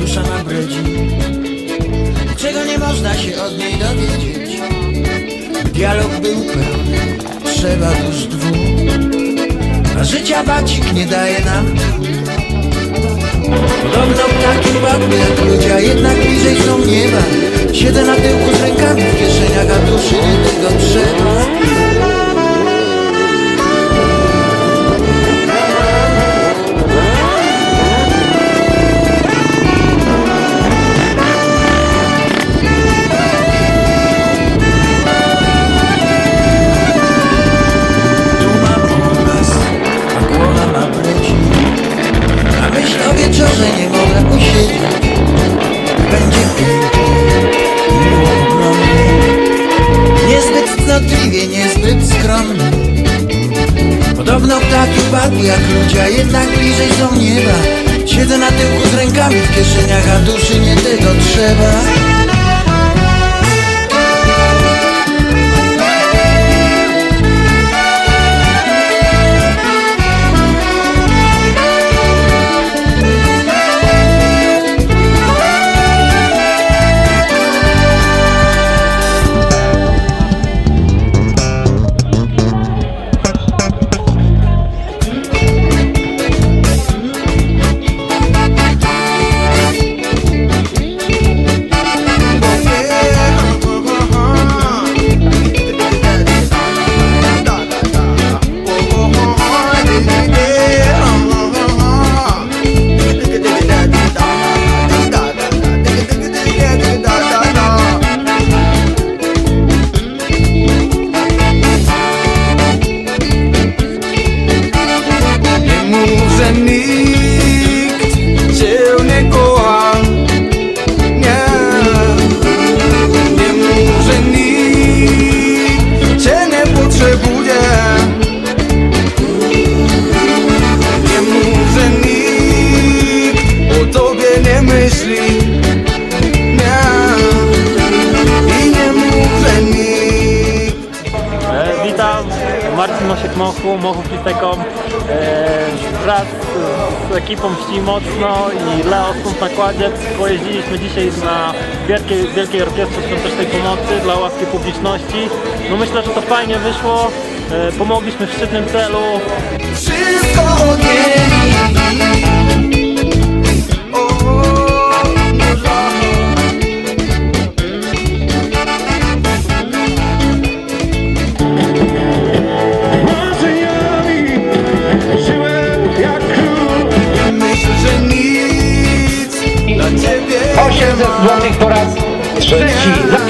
dusza ma bredzi Czego nie można się od niej dowiedzieć? Dialog był pełny, trzeba już dwóch A życia bacik nie daje nam. Podobno ptaki padły jak ludzie, a jednak bliżej są nieba. Siedzę na tyłku z rękami w kieszeniach, a duszy nie tego trzeba cnotliwie, niezbyt skromnie Podobno ptaki padły jak ludzie, a jednak bliżej są nieba. Siedzę na tyłku z rękami w kieszeniach, a duszy nie tego trzeba Marcin Mosiek Mochu, Mochów Pistekom. E, wraz z, ekipą Ści Mocno i Leo Stąd na Kładziec pojeździliśmy dzisiaj na Wielkiej, Wielkiej Orkiestrze Świątecznej Pomocy dla łaski publiczności. No myślę, że to fajnie wyszło, e, pomogliśmy w szczytnym celu. Wszystko od nic dla ciebie 800 zł po raz trzeci.